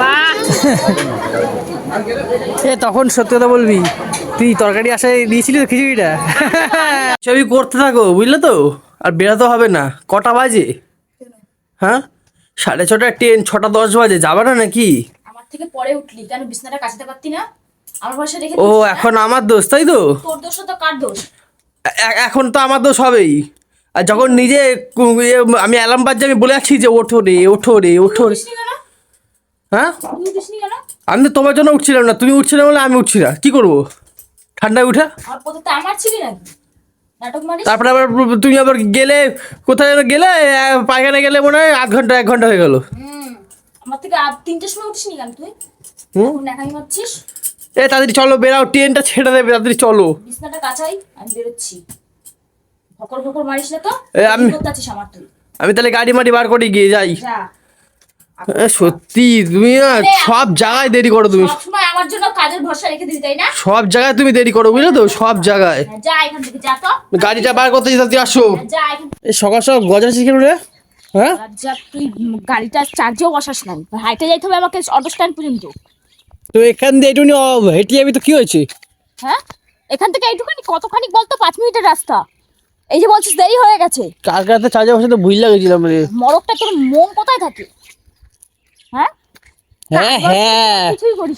বাহ এ তখন সত্যি কথা বলবি। তুই তরকারি আসায় দিয়েছিলি তো খিচুড়িটা? ছবি করতে থাকো বুঝলে তো? আর বেরোতে হবে না। কটা বাজে? হ্যাঁ? সাড়ে ছটা ট্রেন ছটা দশ বাজে। যাবে না নাকি? আমার থেকে পরে উঠলি কেন বিছনাটা কাচতে পারতি না? আমার পাশে রেখে ও এখন আমার দোষ তাই তো? তোর দোষ তো কার দোষ? এখন তো আমার দোষ হবেই। আর যখন নিজে ইয়ে, আমি অ্যালার্ম বাজছে আমি বলে যাচ্ছি যে ওঠো রে ওঠো রে ওঠো রে। হ্যাঁ? আমি তোমার জন্য উঠছিলাম না তুমি উঠছিলে বলে আমি উঠছি না কি করব? ঠান্ডায় উঠে? তারপরে আবার তুমি আবার গেলে কোথায় যেন গেলে পায়খানা গেলে মনে হয় আধ ঘণ্টা এক ঘণ্টা হয়ে গেল। আমার থেকে তিনটের সময় উঠিসনি কেন তুই? হুম? মারছিস এ তাড়াতাড়ি চলো বেরাও ট্রেনটা ছেড়ে দেবে তাড়াতাড়ি চলো। বিছনাটা আমি বেরোচ্ছি। ভকর ভকর মারিস না তো? আমি- তাহলে গাড়ি মাটি বার করে গিয়ে যাই। যা। সত্যি তুমি না সব জায়গায় দেরি করো তুমি। সবসময় আমার জন্য কাজের ভরসা রেখে দিবি তাই না? সব জায়গায় তুমি দেরি করো বুঝলে তো? সব জায়গায়। হ্যাঁ, যা এখান থেকে যা তো। গাড়িটা বার করতে তাড়াতাড়ি আসো। হ্যাঁ, এই সকাল সকাল গজা কেন রে? হ্যাঁ? তুই গাড়িটা চার্জেও বসাস না হাইটে যাইতে হবে আমাকে অটো স্ট্যান্ড পর্যন্ত। তো এখান দিয়ে একটু হেঁটে যাবি তো কি হয়েছে? হ্যাঁ? এখান থেকে এইটুখানি কতখানি বলতো পাঁচ মিনিটের রাস্তা। এই যে বলছিস দেরি হয়ে গেছে। কার কাছে চার্জে বসে তো ভুল লাগেছিলাম রে। মরকটা তোর মন কোথায় থাকে? হ্যাঁ হ্যাঁ হ্যাঁ।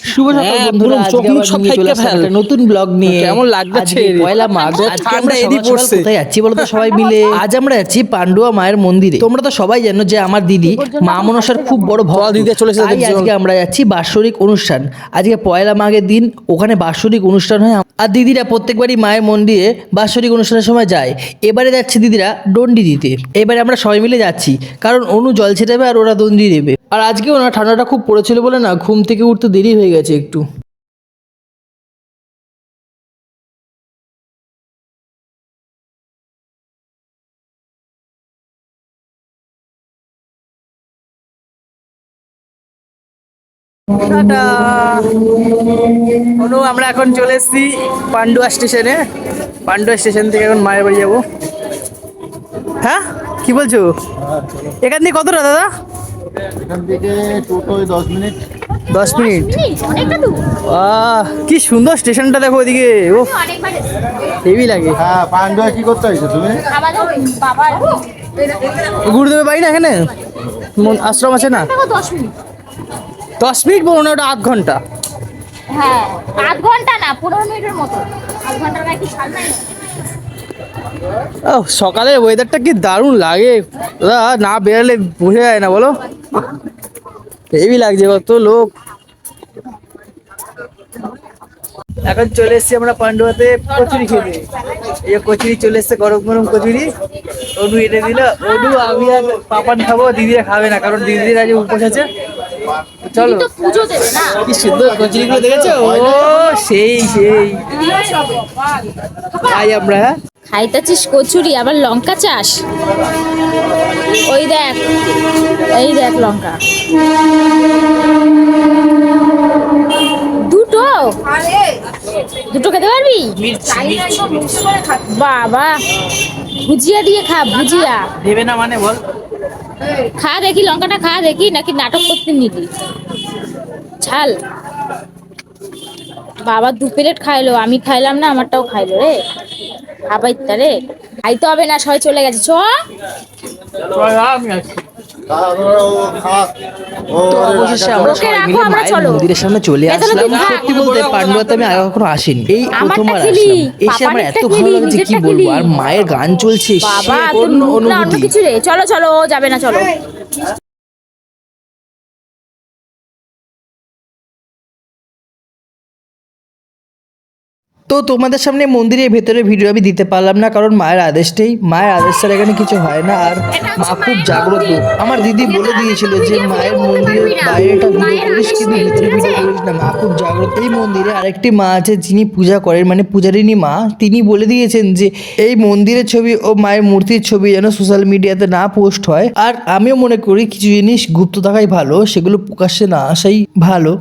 শুভ সকাল হ্যাঁ, বন্ধুরা। চোখ মুখ সব নিয়ে চলে ফাইটে আসলাম ফেল। নতুন ব্লগ নিয়ে। কেমন লাগছে পয়লা মাঘ। আজকে আমরা এদিক সকাল সকাল পড়ছে। কোথায় যাচ্ছি বলতো? সবাই মিলে আজ আমরা যাচ্ছি পান্ডুয়া মায়ের মন্দিরে। তোমরা তো সবাই জানো যে আমার দিদি মা মনসার খুব বড় ভক্ত। দিদি চলে তাই আজকে আমরা যাচ্ছি বাৎসরিক অনুষ্ঠান। আজকে পয়লা মাঘের দিন ওখানে বাৎসরিক অনুষ্ঠান হয়। আর দিদিরা প্রত্যেকবারই মায়ের মন্দিরে বাৎসরিক অনুষ্ঠানের সময় যায়। এবারে যাচ্ছে দিদিরা দণ্ডি দিতে। এবারে আমরা সবাই মিলে যাচ্ছি। কারণ অনু জল ছেটাবে আর ওরা দন্ডি দেবে। আর আজকেও না ঠান্ডাটা খুব পড়েছিল বলে না, ঘুম থেকে উঠতে দেরি হয়ে গেছে একটু। অনু আমরা এখন চলে এসেছি পান্ডুয়া স্টেশনে। পান্ডুয়া স্টেশন থেকে এখন মায়ের বাড়ি যাব। হ্যাঁ? কি বলছো? এখান থেকে কতটা দাদা? এখান থেকে টোটোয় দশ মিনিট। দশ আহ কি সুন্দর স্টেশনটা দেখো ওইদিকে ও হেভি লাগে। হ্যাঁ পান্ডুয়া কি করতে হয়েছে তুমি? গুরুদেবের বাড়ি না এখানে? আশ্রম আছে না? দশ মিনিট। দশ মিনিট বলো না ওটা আধ ঘণ্টা। হ্যাঁ আধ ঘণ্টা না পনেরো মিনিটের মতো। আধ ঘণ্টার কি ছাড় নাই? সকালের ওয়েদারটা কি দারুণ লাগে। দাদা না বেরোলে বোঝা যায় না বলো। হেভি লাগছে কত লোক। এখন চলে এসেছি আমরা পান্ডুয়াতে কচুরি খেতে। এই যে কচুরি চলে এসছে গরম গরম কচুরি। অনু এনে দিল অনু আমি আর পাপান খাব দিদিরা খাবে না কারণ দিদির আজ উপোস আছে। চলো। কি সুন্দর কচুরিগুলো দেখেছ? ও সেই সেই। খাই আমরা হ্যাঁ। খাইতেছিস কচুরি আবার লঙ্কা চাস? ওই দেখ এই দেখ লঙ্কা। দুটো? দুটো খেতে পারবি? বাবা ভুজিয়া দিয়ে খা ভুজিয়া। দেবে না মানে বল। খা দেখি লঙ্কাটা খা দেখি নাকি নাটক করতে নিলি ঝাল বাবা দু প্লেট খাইলো আমি খাইলাম না আমারটাও খাইলো রে। খাবার ইত্যা রে খাইতে হবে না সবাই চলে গেছে। চ। মন্দিরের সামনে চলে আসলাম। সত্যি বলতে পান্ডুয়াতে আমি আগে কখনো আসিনি। এই আমারটা প্রথমবার আসলাম। এসে আমার এত ভালো লাগছে কি বলব? আর মায়ের গান চলছে অন্য কিছু রে। চলো চলো যাবে না চলো। তো তোমাদের সামনে মন্দিরের ভেতরে ভিডিও আমি দিতে পারলাম না, কারণ মায়ের আদেশটাই। মায়ের আদেশ ছাড়া এখানে কিছু হয় না, আর মা খুব জাগ্রত। আমার দিদি বলে দিয়েছিল যে মায়ের মন্দিরের বাইরেটা ভিডিও করিস কিন্তু ভিতরে ভিডিও করিস না। মা খুব জাগ্রত। এই মন্দিরে আরেকটি মা আছে, যিনি পূজা করেন মানে পূজারিনী মা। তিনি বলে দিয়েছেন যে এই মন্দিরের ছবি ও মায়ের মূর্তির ছবি যেন সোশ্যাল মিডিয়াতে না পোস্ট হয়। আর আমিও মনে করি কিছু জিনিস গুপ্ত থাকাই ভালো, সেগুলো প্রকাশ্যে না আসাই ভালো।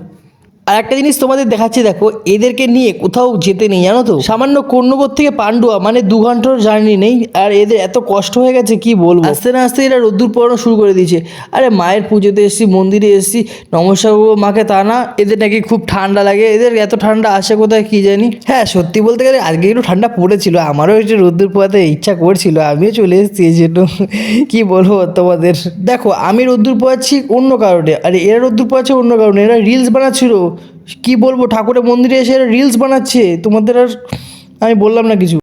আর একটা জিনিস তোমাদের দেখাচ্ছি, দেখো, এদেরকে নিয়ে কোথাও যেতে নেই, জানো তো? সামান্য কর্ণগর থেকে পান্ডুয়া মানে দু ঘণ্টার জার্নি নেই, আর এদের এত কষ্ট হয়ে গেছে, কি বলব? আস্তে না আস্তে এরা রোদ্দুর পড়ানো শুরু করে দিয়েছে। আরে, মায়ের পুজোতে এসেছি, মন্দিরে এসেছি নমস্কার মাকে তা না, এদের নাকি খুব ঠান্ডা লাগে, এদের এত ঠান্ডা আসে কোথায় কি জানি? হ্যাঁ সত্যি বলতে গেলে আজকে একটু ঠান্ডা পড়েছিল, আমারও একটু রোদ্দুর পোয়াতে ইচ্ছা করছিল, আমিও চলে এসেছি এই জন্য, কি বলব তোমাদের? দেখো, আমি রোদ্দুর পোয়াচ্ছি অন্য কারণে, আর, এরা রোদ্দুর পোয়াচ্ছে অন্য কারণে, এরা রিলস বানাচ্ছিল কি বলব? ঠাকুরের মন্দিরে এসে রিলস বানাচ্ছে। তোমাদের আর আমি বললাম না কিছু।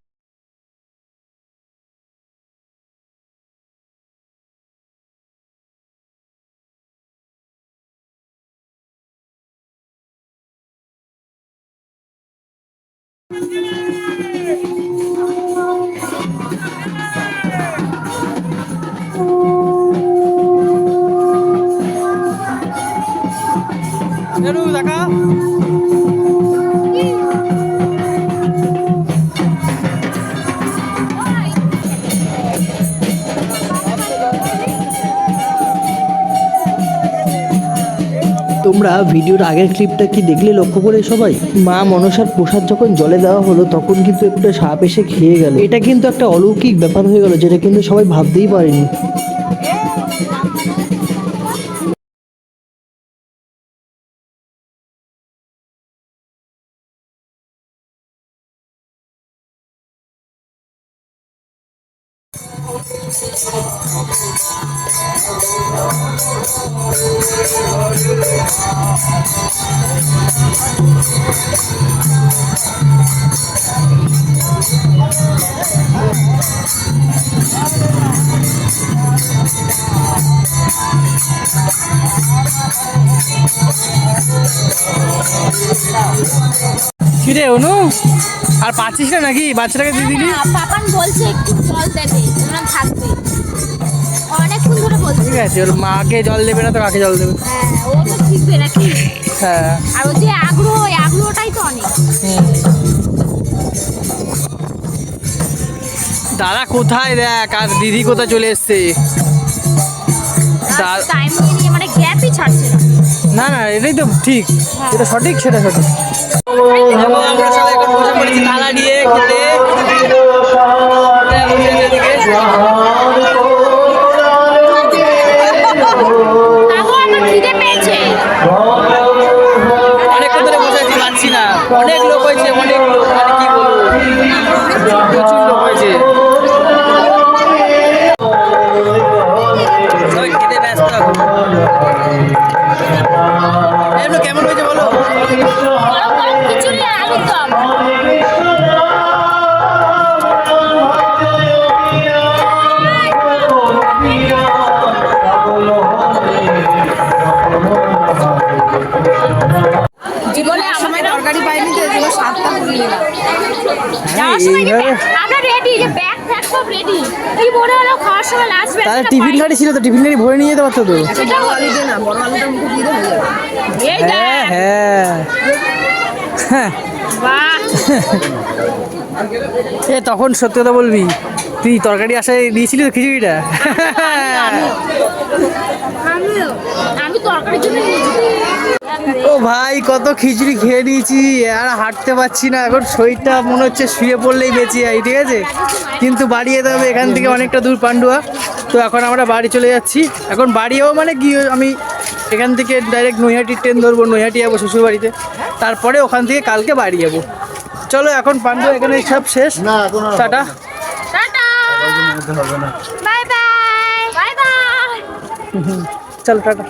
তোমরা ভিডিওর আগের ক্লিপটা কি দেখলে লক্ষ্য করে সবাই? মা মনসার প্রসাদ যখন জলে দেওয়া হলো, তখন কিন্তু একটা সাপ এসে খেয়ে গেল। এটা কিন্তু একটা অলৌকিক ব্যাপার হয়ে গেল, যেটা কিন্তু সবাই ভাবতেই পারেনি। কিরে অনু? আর পাচ্ছিস না নাকি? বাচ্চাটাকে দিয়ে দিলি? পাপান বলছে একটু জল দেবে থাকবে। অনেকক্ষণ ধরে বলছে। ঠিক আছে ওর মাকে জল দেবে না তো কাকে জল দেবে? হ্যাঁ ও তো শিখবে নাকি? হ্যাঁ। আর ওর যে আগ্রহ ওই আগ্রহটাই তো অনেক। দাদা কোথায় দেখ আর দিদি কোথায় চলে এসছে? টাইম নিয়ে মানে গ্যাপই ছাড়ছে না। না না এটাই তো ঠিক। এটা সঠিক সেটা সঠিক। আমরা সবাই এখন বসে পড়েছি তালা নিয়ে খেতে। অনেক লোক মানে কি বলব? প্রচুর হয়েছে। সব রেডি কি মনে হলো? খাওয়ার সময় লাস্ট তাহলে টিফিন গাড়ি ছিল তো টিফিন গাড়ি ভরে নিয়ে যেতে পারতো তো? সেটাও আলু না বড় আলুটা মুখে দিয়ে দেবো এই হ্যাঁ হ্যাঁ। হ্যাঁ। বাহ। এ তখন সত্যি কথা বলবি তুই তরকারি আসায় দিয়েছিলি তো খিচুড়িটা? আমি তরকারির জন্য ও ভাই কত খিচুড়ি খেয়ে নিয়েছি। আর হাঁটতে পারছি না এখন শরীরটা মনে হচ্ছে শুয়ে পড়লেই বেঁচে যাই ঠিক আছে? কিন্তু বাড়ি যেতে হবে এখান থেকে অনেকটা দূর পান্ডুয়া। তো এখন আমরা বাড়ি চলে যাচ্ছি। এখন বাড়িও মানে গিয়ে আমি এখান থেকে ডাইরেক্ট নৈহাটি ট্রেন ধরবো নৈহাটি যাব শ্বশুরবাড়িতে। তারপরে ওখান থেকে কালকে বাড়ি যাব। চলো এখন পান্ডুয়া এখানে সব শেষ। না টাটা। টাটা। হবে না। Bye bye. Bye bye. চলো টাটা।